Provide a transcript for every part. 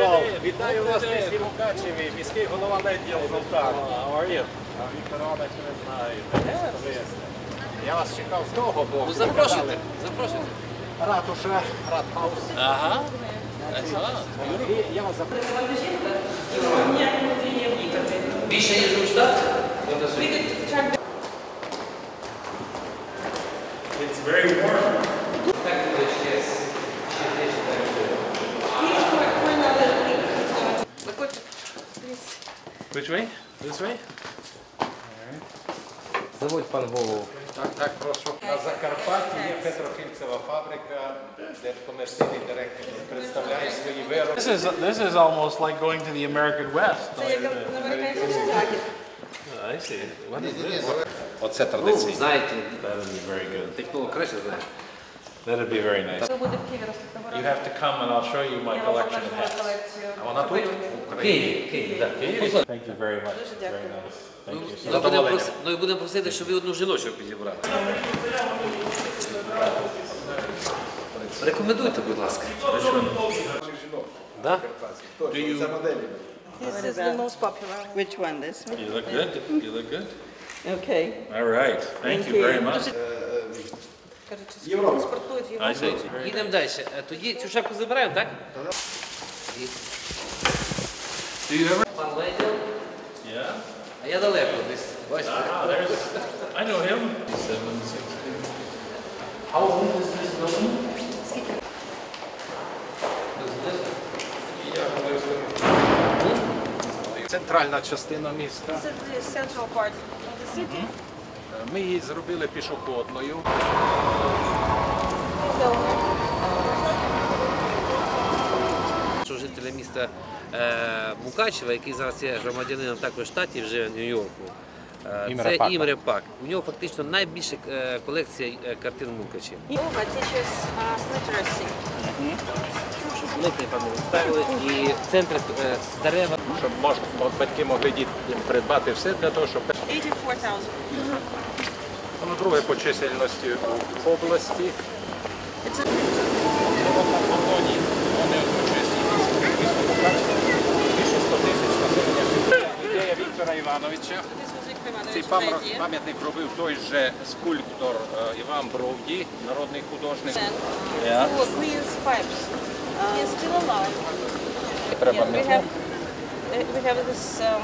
прийшов. Вітаю вас в місті Мукачеві, міський голова Ледія Золтан. Віктор Іванович не знаю. Я вас чекав з того боку. Ну, запрошуйте, запрошуйте. Ратуша, Ратхаус. Ага. Я вас запрошую. Більше ніж у штат? It's very warm. Which way? This way? Заводь пан голову. Так, так, прошу. На Закарпатті є Петрохімцева фабрика, де комерційний директор представляє свої вироби. This is this is almost like going to the American West. I see. What is this? Оце Ну, традиційно. знаєте, That would be very good. технолог краще знає. That would be very nice. Хто буде в Києві розповідати? You have to come and I'll show you my Я вам collection покажу of мою hats. колекцію. Вона тут? Київ, Київ, так. Thank you very much. Very nice. Thank you. Ну, і будемо проси- Ну і будемо просити, щоб ви одну жіночу підібрали. Рекомендуйте, будь ласка. Да? This is the most popular. Which one? This one? You look good. You look good. Okay. All right. Thank you very much. Кажуть, чи експортують в Європу. Їдемо далі. Е, Тоді цю шапку забираємо, так? Do you ever? Пан Yeah. а я далеко десь. Бачите? Ah, there's. I know him. Seven, six. How old is this building? Центральна частина міста. This is the central part of the city. Ми її зробили пішохідною. Жителя міста е, Мукачева, який зараз є громадянином також штатів, живе в Нью-Йорку. е, Це. Імре Пак. У нього фактично найбільша е, колекція картин ставили і центр дерева. Щоб батьки могли дітям придбати все для того, щоб 84,000. воно друге по чисельності в області. На кордоні вони більше 100 тисяч населення. Ідея Віктора Івановича. Цей Ivanovich пам'ятник робив той же скульптор е, Іван Бровді, народний художник. Alive. Треба Yeah, we м'яко. have we have this um,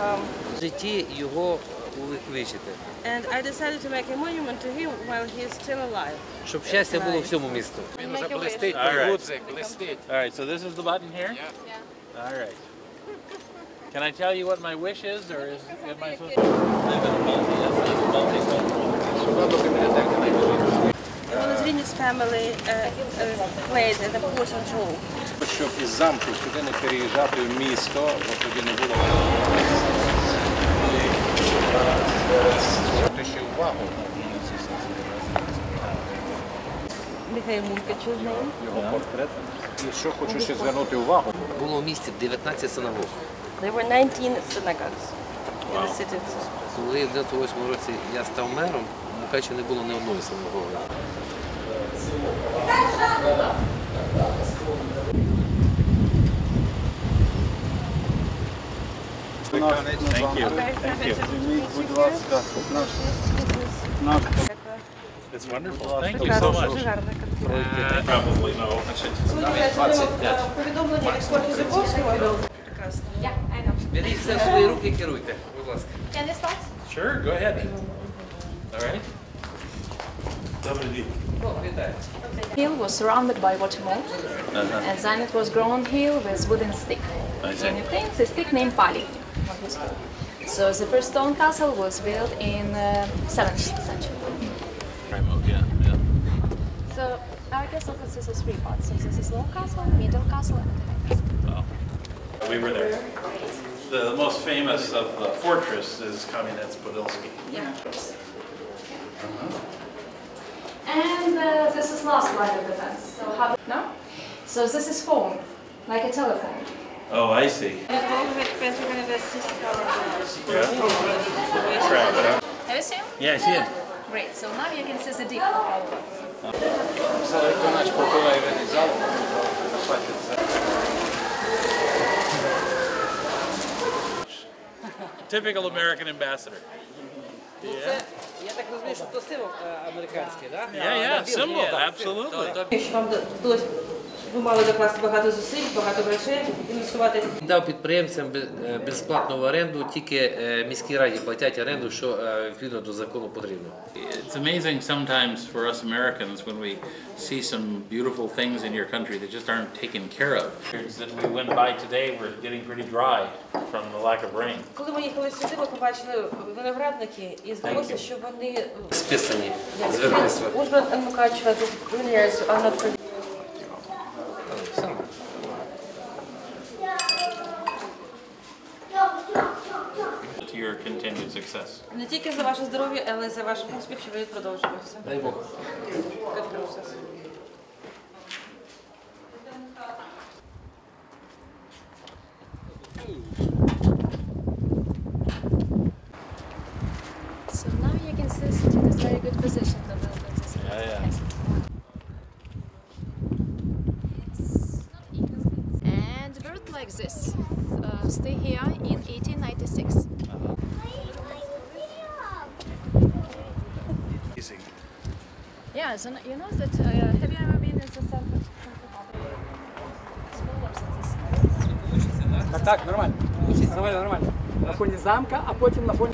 um, В житті його увековічити. and I decided to make a monument to him while he is still alive. Щоб щастя було всьому місту. Він уже блистить, All той right. гудзик блистить. All right. So this is the button here. Yeah. All right. Can I tell you what my wish is, or is am I supposed to live in a multi, multicultural? Сюди до бібліотеки найближче. Family uh, uh, played an important role. Щоб із замку сюди не переїжджати в місто, бо тоді не було. Ти ще увагу Його портрет. І що хочу ще звернути увагу. Було в місті 19 синагог. There were 19 synagogues in the city. Коли в 98 році я став мером, в Мукачеві не було ні одної синагоги. Thank you. Thank you. It's wonderful. Thank you so much. I probably know. Повідомлення від Скорки Зубовського. Прекрасно. Беріть все в свої руки і керуйте, будь ласка. Sure. Go ahead. All right. Добрый Вітаю. hill was surrounded by watermelon, and then it was grown hill with wooden stick. I see. And it paints a stick named pali. what was called. So the first stone castle was built in uh, 17th century. Remote, yeah, yeah. So our castle consists of three parts. So this is low castle, middle castle, and the high castle. Wow. We were there. The most famous of the fortress is Kamenets Podilsky. And uh, this is last line of defense. So how? No. So this is phone, like a telephone. Oh, I see. Yeah. Have you seen? Yeah, I see it. Great, so now you can see the deep Typical American ambassador. Yeah. Yeah, yeah, symbol, absolutely. Ви мали докласти багато зусиль, багато грошей, інвестувати. Дав підприємцям е, безплатну оренду, тільки е, міській раді платять оренду, що е, відповідно до закону потрібно. It's amazing sometimes for us Americans when we see some beautiful things in your country that just aren't taken care of. That we went by today were getting pretty dry from the lack of rain. Коли ми їхали сюди, ми побачили виноградники, і здалося, що вони Списані з виробництва. Ужгород and Mukacheva, the are not producing. To your success. Не тільки за ваше здоров'я, але й за ваш успіх, щоб він продовжувався. Дай Бог. Good process. So now you can see sit in this very good position the to build this. Yeah, yeah. And bird like this. Uh, stay here in 1896. Yeah, so you know that. Uh, have you ever been in the center? Smaller than this. Так, так, нормально. Нормально, нормально. На фоні замка, а потім на фоні.